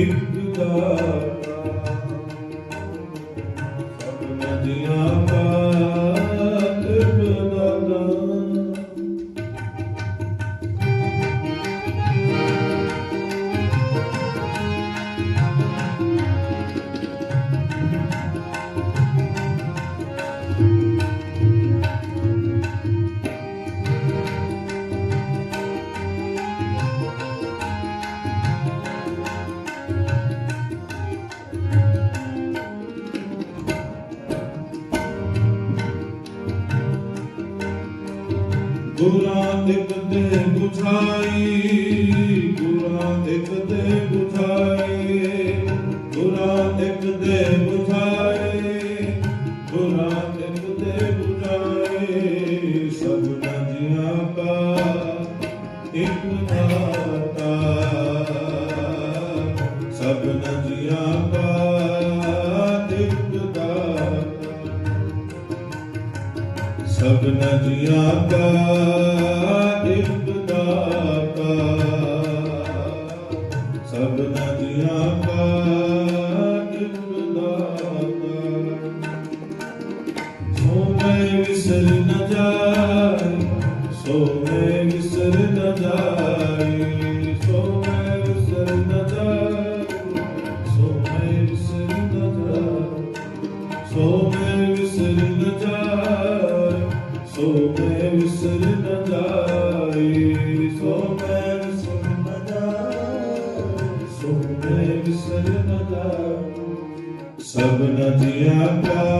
Big Blue ਗੁਰਾਂ ਇੱਕ ਤੇ ਬੁਝਾਈ ਗੁਰਾਂ ਇੱਕ ਤੇ ਬੁਝਾਈ ਗੁਰਾਂ ਇੱਕ ਤੇ ਸਭ ਨਦੀਆਂ ਦਾ ਇੱਕ ਦਾਤਾ। ਸਭ ਨਦੀਆਂ ਦਾ ਇੱਕ ਦਾਤਾ। ਸੋ Santa.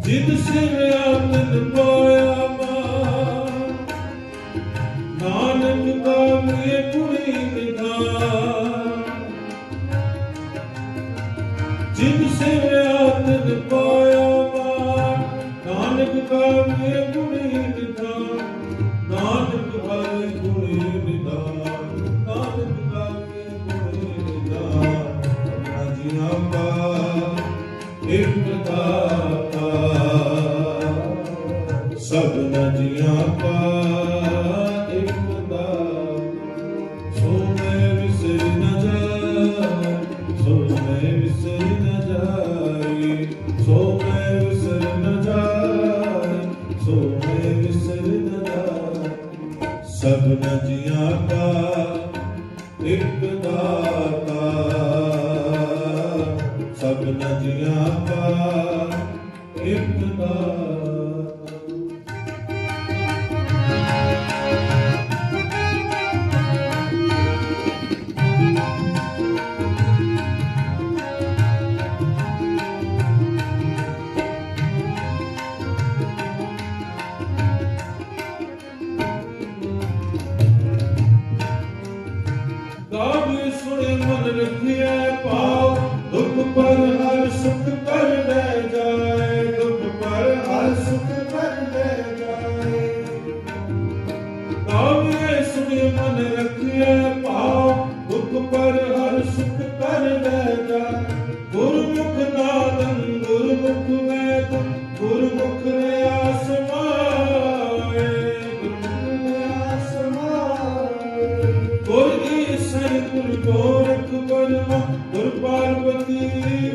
ਜਿਨ ਸਿਰ ਆਦਨ ਪਾਇਆ ਮਾਨ ਨਾਨਕ ਕਾਵਿਐ ਗੁਰ ਨਿਧਾਨ ਜਿਨ ਸਿਰ ਆਦਨ ਪਾਇਆ ਮਾਨ ਨਾਨਕ ਕਾਵਿਐ ਗੁਰ ਨਿਧਾਨ ਸਭਨਾ ਜੀਆਂ ਕਾ ਇੱਕ ਦਾਤਾ ਸੋ ਮੈਂ ਵਿਸਰ ਨ ਜਾਏ ਸੋ ਮੈਂ ਵਿਸਰ ਨ ਜਾਏ। ਸੋ ਮੈਂ ਵਿਸਰ ਨ ਜਾਏ ਸੋ ਮੈਂ ਵਿਸਰ ਨ ਜਾਏ। ਸਭਨਾ ਜੀਆਂ ਕਾ ਇੱਕ ਦਾਤਾ ਸਭਨਾ ਜੀਆਂ ਪਾ ਇੱਕ ਦਾਤਾ ਪਾਉ ਦੁਖ ਪਰ ਹਰ ਸੁਖ ਕਰ ਲੈ ਜਾਏ ਗੁਰਮੁਖ ਨਾਦੰ ਗੁਰਮੁਖ ਵੇਦ ਗੁਰਮੁਖ ਰਿਆ ਸਮਾਏ ਗੁਰਮੁਖ ਰਿਆ ਸਮਾਏ ਗੁਰ ਗੋਰਖ ਬਰਮਾ ਗੁਰ ਪਾਰਵਤੀ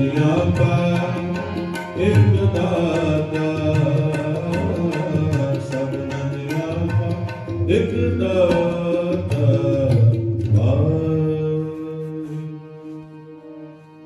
ਦਿਆ ਪਾ ਇੱਕ ਦਾਤਾ